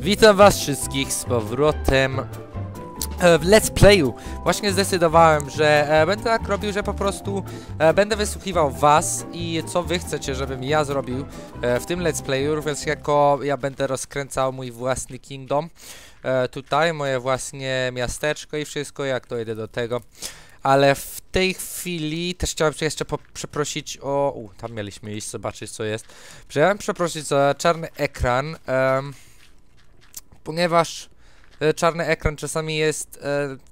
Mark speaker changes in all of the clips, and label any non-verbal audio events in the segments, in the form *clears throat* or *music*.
Speaker 1: Witam was wszystkich z powrotem e, w Let's Playu. Właśnie zdecydowałem, że e, będę tak robił, że po prostu e, będę wysłuchiwał was i co wy chcecie, żebym ja zrobił w tym Let's Playu, również jako ja będę rozkręcał mój własny kingdom. Tutaj moje własne miasteczko i wszystko, jak dojdę do tego. Ale w tej chwili też chciałem się jeszcze przeprosić o... U, tam mieliśmy iść, zobaczyć co jest. Chciałem przeprosić za czarny ekran, em, ponieważ e, czarny ekran czasami jest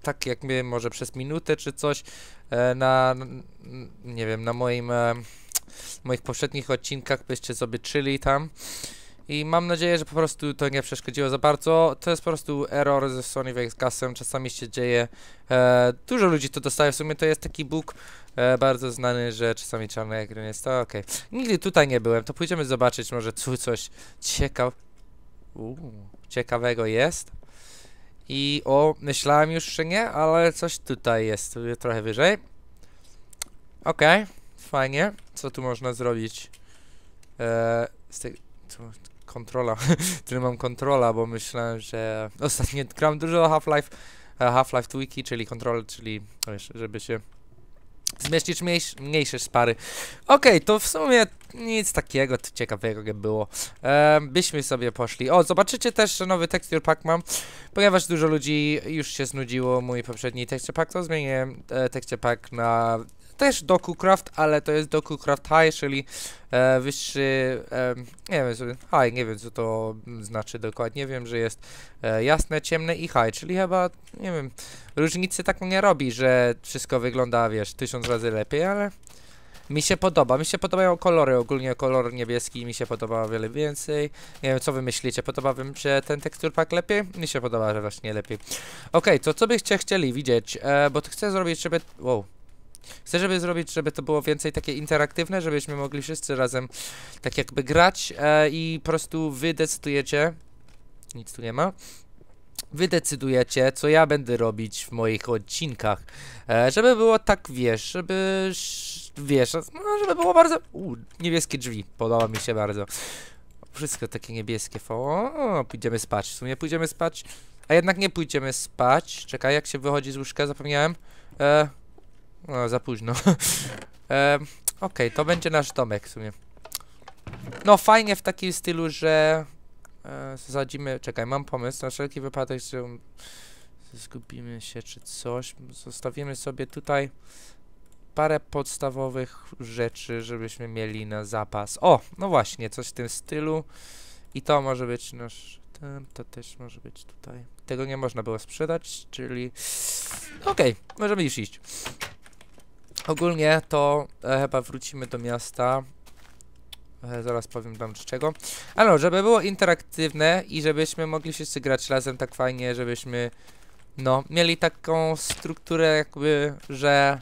Speaker 1: tak jakby może przez minutę czy coś e, na, nie wiem, na moim, moich poprzednich odcinkach byście zobaczyli tam. I mam nadzieję, że po prostu to nie przeszkodziło za bardzo. To jest po prostu error ze Sony Vegasem, czasami się dzieje. E, dużo ludzi to dostaje, w sumie to jest taki bóg e, bardzo znany, że czasami czarny ekran jest. To okej. Nigdy tutaj nie byłem, to pójdziemy zobaczyć, może coś ciekaw... Ciekawego jest. I o, myślałem już, że nie, ale coś tutaj jest, tu trochę wyżej. Okej, fajnie. Co tu można zrobić? Eee, z tej... Tu, kontrola. *laughs* tu mam kontrola, bo myślałem, że... Ostatnio gram dużo Half-Life e, Half-Life Twiki, czyli kontrol, czyli wiesz, żeby się zmieścić mniejsz, mniejsze spary. Okej, to w sumie nic takiego ciekawego nie było. E, byśmy sobie poszli. O, zobaczycie też, że nowy texture pack mam, ponieważ dużo ludzi już się znudziło mój poprzedni texture pack, to zmieniłem e, texture pack na też DokuCraft, ale to jest DokuCraft High, czyli e, wyższy, e, nie wiem, high, nie wiem co to znaczy dokładnie, wiem, że jest e, jasne, ciemne i high, czyli chyba, nie wiem, różnicy tak nie robi, że wszystko wygląda, wiesz, tysiąc razy lepiej, ale mi się podoba, mi się podobają kolory, ogólnie kolor niebieski mi się podoba o wiele więcej. Nie wiem, co wy myślicie, podoba wam się ten tekstur pack lepiej? Mi się podoba, że właśnie lepiej. Okej, to co byście chcieli widzieć, e, bo chcę zrobić, żeby... Wow. Chcę, żeby zrobić, żeby to było więcej takie interaktywne, żebyśmy mogli wszyscy razem tak jakby grać e, i po prostu wy decydujecie... Nic tu nie ma. Wy decydujecie, co ja będę robić w moich odcinkach. E, żeby było tak, wiesz, żeby... sz- Wiesz, no, żeby było bardzo... U, niebieskie drzwi, podoba mi się bardzo. Wszystko takie niebieskie. O, pójdziemy spać. W sumie pójdziemy spać. A jednak nie pójdziemy spać. Czekaj, jak się wychodzi z łóżka, zapomniałem. E, no, za późno. *laughs* e, Okej, to będzie nasz domek w sumie. No, fajnie w takim stylu, że... E. Czekaj, mam pomysł. Na wszelki wypadek, że zgubimy się czy coś. Zostawimy sobie tutaj parę podstawowych rzeczy, żebyśmy mieli na zapas. O, no właśnie, coś w tym stylu. I to może być nasz... Ten, to też może być tutaj. Tego nie można było sprzedać, czyli... Okej, możemy już iść. Ogólnie to e, chyba wrócimy do miasta. E, zaraz powiem wam z czego. Ale no, żeby było interaktywne i żebyśmy mogli wszyscy grać razem tak fajnie, żebyśmy no, mieli taką strukturę jakby, że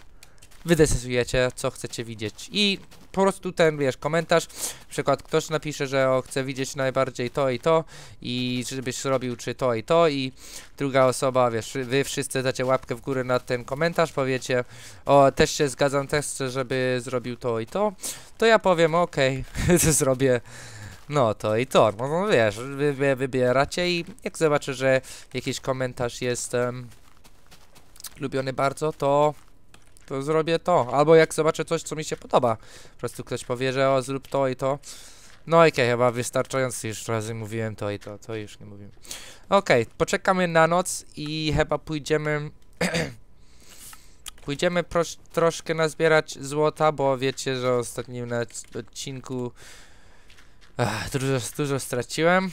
Speaker 1: wy decydujecie, co chcecie widzieć. I po prostu ten, wiesz, komentarz, przykład ktoś napisze, że o, chce widzieć najbardziej to i to i żebyś robił czy to i to. I druga osoba, wiesz, wy wszyscy dacie łapkę w górę na ten komentarz, powiecie, o, też się zgadzam, też chcę, żeby zrobił to i to, to ja powiem, okej, to *laughs* zrobię no to i to, no, no wiesz, wy, wy wybieracie i jak zobaczę, że jakiś komentarz jest em, lubiony bardzo, to to zrobię to. Albo jak zobaczę coś, co mi się podoba. Po prostu ktoś powie, że o, zrób to i to. No okej, chyba wystarczająco już razy mówiłem to i to, to już nie mówimy. Okej, poczekamy na noc i chyba pójdziemy... *clears throat* pójdziemy troszkę nazbierać złota, bo wiecie, że w ostatnim odcinku ach, dużo, dużo straciłem,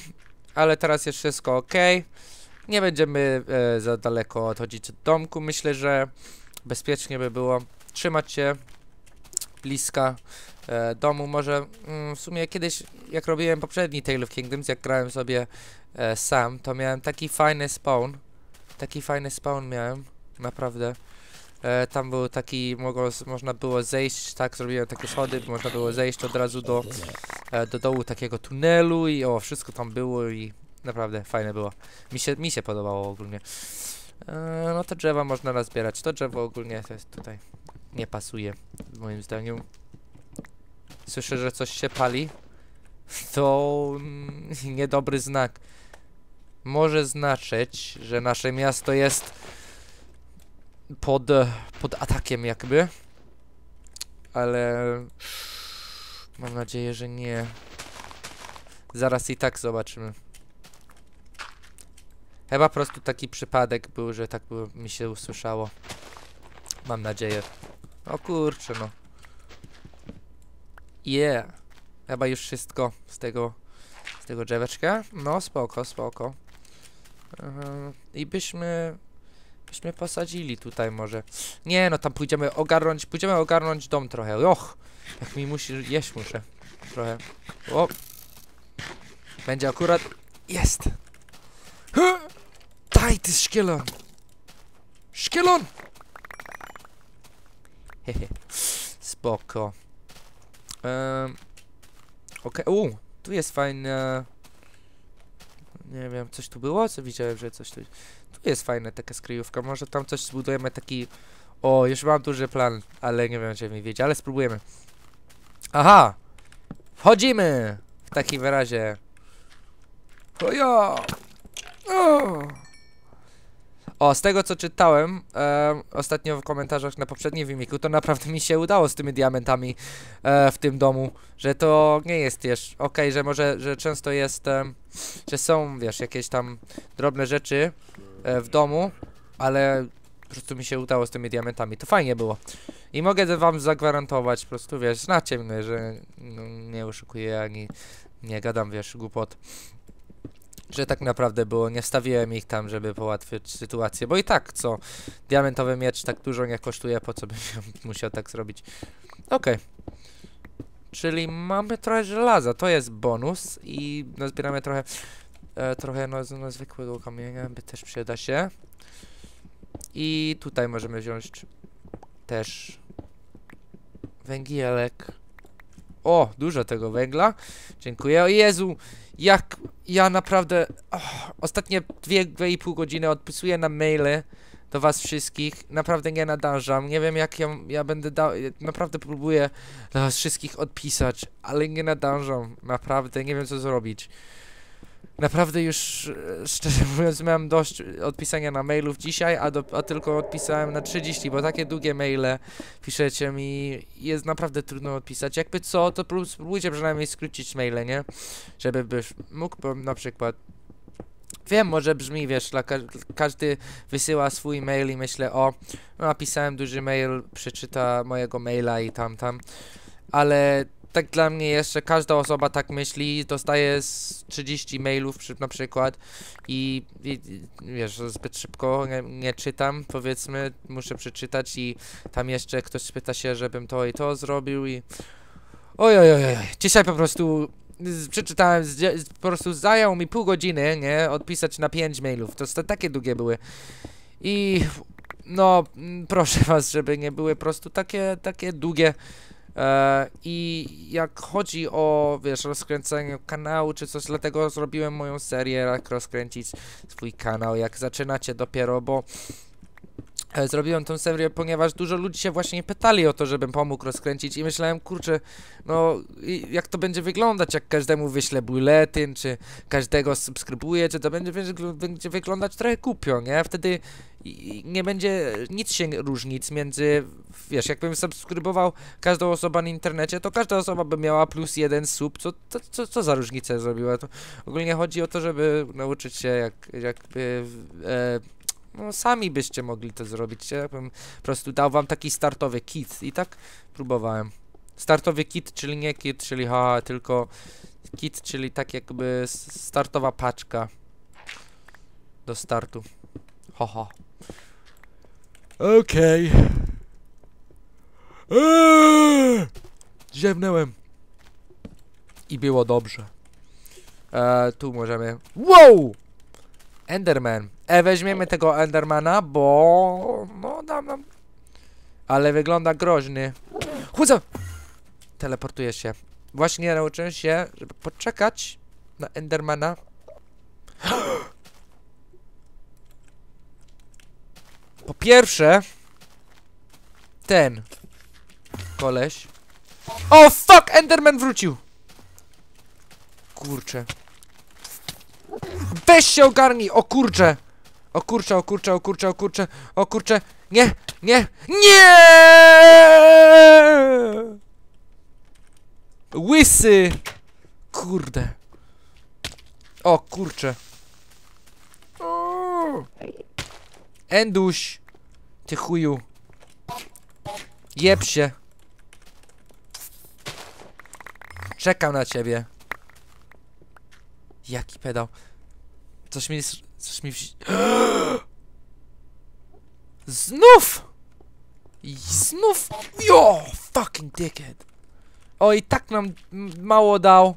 Speaker 1: ale teraz jest wszystko ok. Nie będziemy e, za daleko odchodzić od domku. Myślę, że bezpiecznie by było trzymać się bliska e, domu. Może mm, w sumie kiedyś, jak robiłem poprzedni Tale of Kingdoms, jak grałem sobie e, sam, to miałem taki fajny spawn. Taki fajny spawn miałem, naprawdę. E, tam był taki, mogło, można było zejść, tak, zrobiłem takie schody, można było zejść od razu do, e, do dołu takiego tunelu i o, wszystko tam było i naprawdę fajne było. Mi się, mi się podobało ogólnie. E, no te drzewa można nazbierać. To drzewo ogólnie to jest tutaj nie pasuje, moim zdaniem. Słyszę, że coś się pali. To mm, *laughs* niedobry znak. może znaczyć, że nasze miasto jest pod, pod atakiem jakby. Ale mam nadzieję, że nie. Zaraz i tak zobaczymy. Chyba po prostu taki przypadek był, że tak mi się usłyszało. Mam nadzieję. O kurczę no. Yeah. Chyba już wszystko z tego, z tego drzeweczka. No spoko, spoko. Yy, I byśmy, byśmy posadzili tutaj może. Nie no, tam pójdziemy ogarnąć, pójdziemy ogarnąć dom trochę. Och, jak mi musi, jeść muszę. Trochę. O. Będzie akurat, jest. Huh! Daj ty szkielon. Szkielon! Hehe. Spoko. Um, Okej, u, tu jest fajne. Nie wiem, coś tu było? Co widziałem, że coś tu. Tu jest fajna taka skryjówka. Może tam coś zbudujemy taki. O, już mam duży plan, ale nie wiem, czy mi wiedzie, ale spróbujemy. Aha! Wchodzimy! W takim razie. Ojo! O! O, z tego co czytałem e, ostatnio w komentarzach na poprzednim filmiku, to naprawdę mi się udało z tymi diamentami e, w tym domu, że to nie jest jeszcze, okej, że może, że często jest, e, że są, wiesz, jakieś tam drobne rzeczy e, w domu, ale po prostu mi się udało z tymi diamentami, to fajnie było. I mogę wam zagwarantować, po prostu, wiesz, znacie mnie, że no, nie oszukuję ani nie gadam, wiesz, głupot że tak naprawdę było, nie wstawiłem ich tam, żeby połatwić sytuację, bo i tak, co, diamentowy miecz tak dużo nie kosztuje, po co bym *laughs* musiał tak zrobić. Okej. Czyli mamy trochę żelaza, to jest bonus i nazbieramy trochę, e, trochę no, no, zwykłego kamienia, by też przyda się. I tutaj możemy wziąć też węgielek. O, dużo tego węgla. Dziękuję. O Jezu, jak ja naprawdę oh, ostatnie dwie, dwie i pół godziny odpisuję na maile do was wszystkich. Naprawdę nie nadążam. Nie wiem jak ja, ja będę dał. Naprawdę próbuję do was wszystkich odpisać, ale nie nadążam. Naprawdę nie wiem co zrobić. Naprawdę już, e, szczerze *laughs* mówiąc, miałem dość odpisania na mailów dzisiaj, a, do, a tylko odpisałem na 30, bo takie długie maile piszecie mi, jest naprawdę trudno odpisać. Jakby co, to prób- spróbujcie przynajmniej skrócić maile, nie? Żeby byś mógł na przykład... Wiem, może brzmi, wiesz, dla ka każdy wysyła swój mail i myślę, o, no, napisałem duży mail, przeczyta mojego maila i tam, tam, ale tak dla mnie jest, że każda osoba tak myśli, dostaje z 30 mailów przy, na przykład i, i wiesz, zbyt szybko nie, nie czytam, powiedzmy, muszę przeczytać i tam jeszcze ktoś spyta się, żebym to i to zrobił i oj, oj, oj, dzisiaj po prostu przeczytałem, po prostu zajął mi pół godziny, nie, odpisać na 5 mailów, to, to takie długie były. I no, proszę was, żeby nie były po prostu takie, takie długie I jak chodzi o, wiesz, rozkręcenie kanału czy coś, dlatego zrobiłem moją serię, jak rozkręcić swój kanał, jak zaczynacie dopiero, bo e, zrobiłem tą serię, ponieważ dużo ludzi się właśnie pytali o to, żebym pomógł rozkręcić i myślałem, kurczę, no jak to będzie wyglądać, jak każdemu wyślę buletyn, czy każdego subskrybuję, czy to będzie, będzie wyglądać trochę kupio, nie? Wtedy nie będzie nic się różnic między, wiesz, jakbym subskrybował każdą osobę na internecie, to każda osoba by miała plus jeden sub, co, to, co, co za różnicę zrobiła? To ogólnie chodzi o to, żeby nauczyć się jak, jakby, e, no sami byście mogli to zrobić, ja bym po prostu dał wam taki startowy kit i tak próbowałem. Startowy kit, czyli nie kit, czyli ha, tylko kit, czyli tak jakby startowa paczka do startu. Ho. Okej. Eee! Ziewnęłem. I było dobrze. E, tu możemy... Wow! Enderman. E, weźmiemy tego Endermana, bo... No, dam. Ale wygląda groźny. Chudzę! Teleportuję się. Właśnie nauczyłem się, żeby poczekać na Endermana. Po pierwsze... Ten... Koleś... O, fuck! Enderman wrócił! Kurczę. Weź się ogarnij! O kurcze! O kurcze, o kurcze, o kurcze, o kurcze, o kurcze! Nie! Nie! Nie! Łysy! Kurde. O kurcze. Enduś! Ty chuju. Jeb się. Czekam na ciebie. Jaki pedał. Coś mi... Coś mi... *gasps* Znów! I znów! Jo! Fucking dickhead. O, i tak nam mało dał.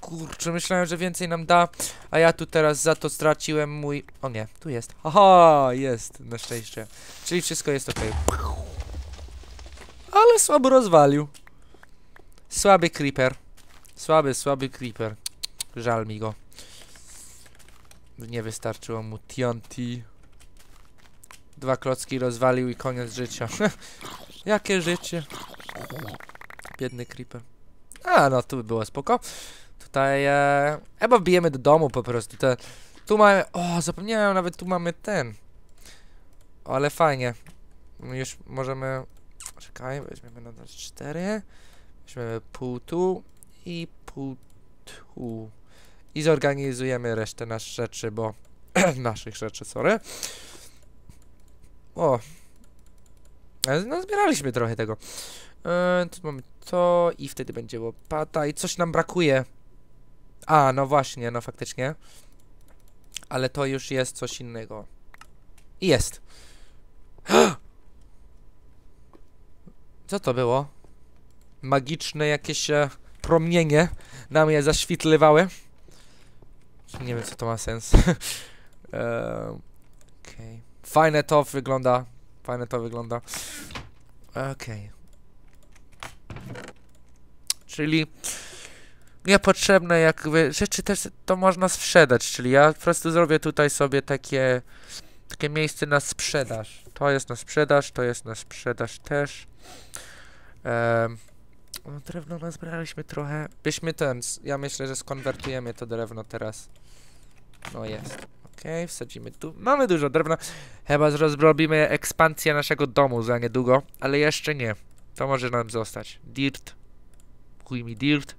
Speaker 1: Kurczę, myślałem, że więcej nam da, a ja tu teraz za to straciłem mój... O nie, tu jest. Aha, jest, na szczęście. Czyli wszystko jest ok. Ale słabo rozwalił. Słaby creeper. Słaby, słaby creeper. Żal mi go. Nie wystarczyło mu TNT. Dwa klocki rozwalił i koniec życia. *laughs* Jakie życie? Biedny creeper. A, no tu by było spoko. Tutaj, e, chyba wbijemy do domu po prostu. Te, tu mamy, o, zapomniałem, nawet tu mamy ten. Ale fajnie. Już możemy, czekaj, weźmiemy na 4. Weźmiemy pół tu i pół tu. I zorganizujemy resztę naszych rzeczy, bo... *clears throat* naszych rzeczy, sorry. O. E, No, zbieraliśmy trochę tego. E, tu mamy to i wtedy będzie łopata i coś nam brakuje. A, no właśnie, no faktycznie. Ale to już jest coś innego. I Jest. *gasps* Co to było? Magiczne jakieś e, promienie na mnie zaświtlywały. Nie wiem, co to ma sens. *laughs* Ehm, Okej. Fajne to wygląda. Fajne to wygląda. Okej. Czyli niepotrzebne jakby rzeczy też to można sprzedać, czyli ja po prostu zrobię tutaj sobie takie takie miejsce na sprzedaż. To jest na sprzedaż, to jest na sprzedaż też. No, drewno nazbieraliśmy trochę. Byśmy ten, ja myślę, że skonwertujemy to drewno teraz. No jest. Okej, wsadzimy tu. Mamy dużo drewna. Chyba zrobimy ekspansję naszego domu za niedługo, ale jeszcze nie. To może nam zostać. Dirt. Chuj mi dirt.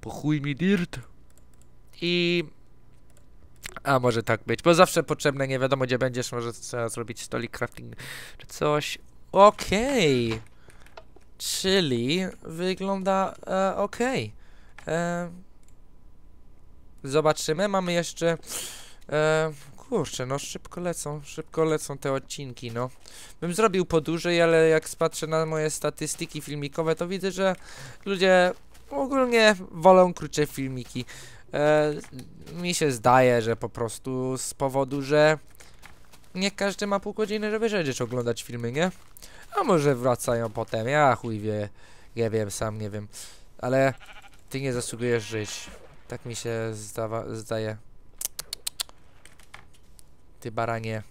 Speaker 1: Po chuj mi dirt. I... A może tak być, bo zawsze potrzebne, nie wiadomo gdzie będziesz, może trzeba zrobić stolik crafting czy coś. Okej. Czyli wygląda e, okej. E, zobaczymy, mamy jeszcze... E, kurczę, no szybko lecą, szybko lecą te odcinki, no. Bym zrobił po dłużej, ale jak spatrzę na moje statystyki filmikowe, to widzę, że ludzie ogólnie wolą krótsze filmiki. E, mi się zdaje, że po prostu z powodu, że nie każdy ma pół godziny, żeby siedzieć oglądać filmy, nie? A może wracają potem, ja chuj wie, nie wiem, sam nie wiem. Ale ty nie zasługujesz żyć. Tak mi się zdawa, zdaje. Ty baranie.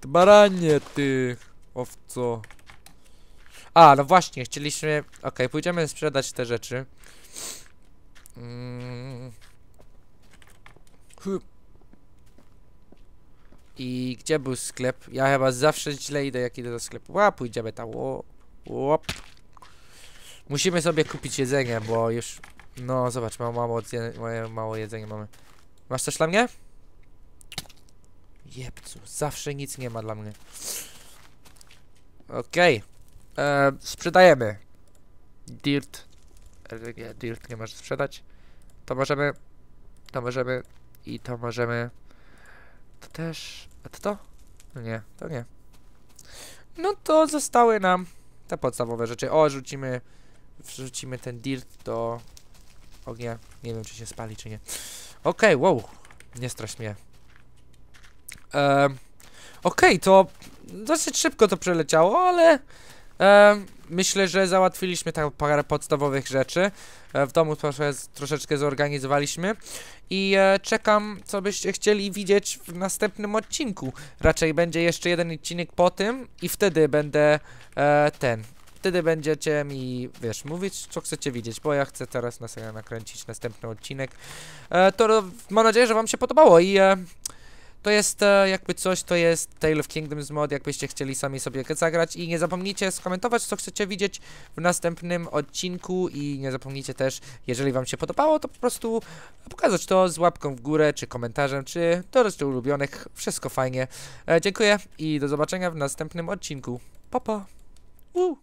Speaker 1: Ty baranie, ty owco. A, no właśnie, chcieliśmy... Okej, pójdziemy sprzedać te rzeczy. Mm. Hy. I gdzie był sklep? Ja chyba zawsze źle idę, jak idę do sklepu. A, pójdziemy tam. Ło, łop. Musimy sobie kupić jedzenie, bo już... No, zobacz, mam mało, moje mało jedzenia mamy. Masz coś dla mnie? Jebcu, zawsze nic nie ma dla mnie. Okej. E, sprzedajemy. Dirt. Nie, dirt nie możesz sprzedać. To możemy. To możemy. I to możemy. To też. A to to? No nie, to nie. No to zostały nam te podstawowe rzeczy. O, rzucimy. Wrzucimy ten dirt do ognia. Nie wiem, czy się spali, czy nie. Okej, wow. Nie strasz mnie. Em, Okej, to dosyć szybko to przeleciało, ale em, myślę, że załatwiliśmy tam parę podstawowych rzeczy. E, w domu trosze, troszeczkę zorganizowaliśmy i e, czekam, co byście chcieli widzieć w następnym odcinku. Raczej będzie jeszcze jeden odcinek po tym i wtedy będę e, ten. wtedy będziecie mi, wiesz, mówić, co chcecie widzieć, bo ja chcę teraz nakręcić następny odcinek. E, to mam nadzieję, że wam się podobało i e, to jest e, jakby coś, to jest Tale of Kingdoms mod, jakbyście chcieli sami sobie zagrać i nie zapomnijcie skomentować, co chcecie widzieć w następnym odcinku i nie zapomnijcie też, jeżeli wam się podobało, to po prostu pokazać to z łapką w górę, czy komentarzem, czy do rzeczy ulubionych, wszystko fajnie. E, dziękuję i do zobaczenia w następnym odcinku. Pa, pa. Uh.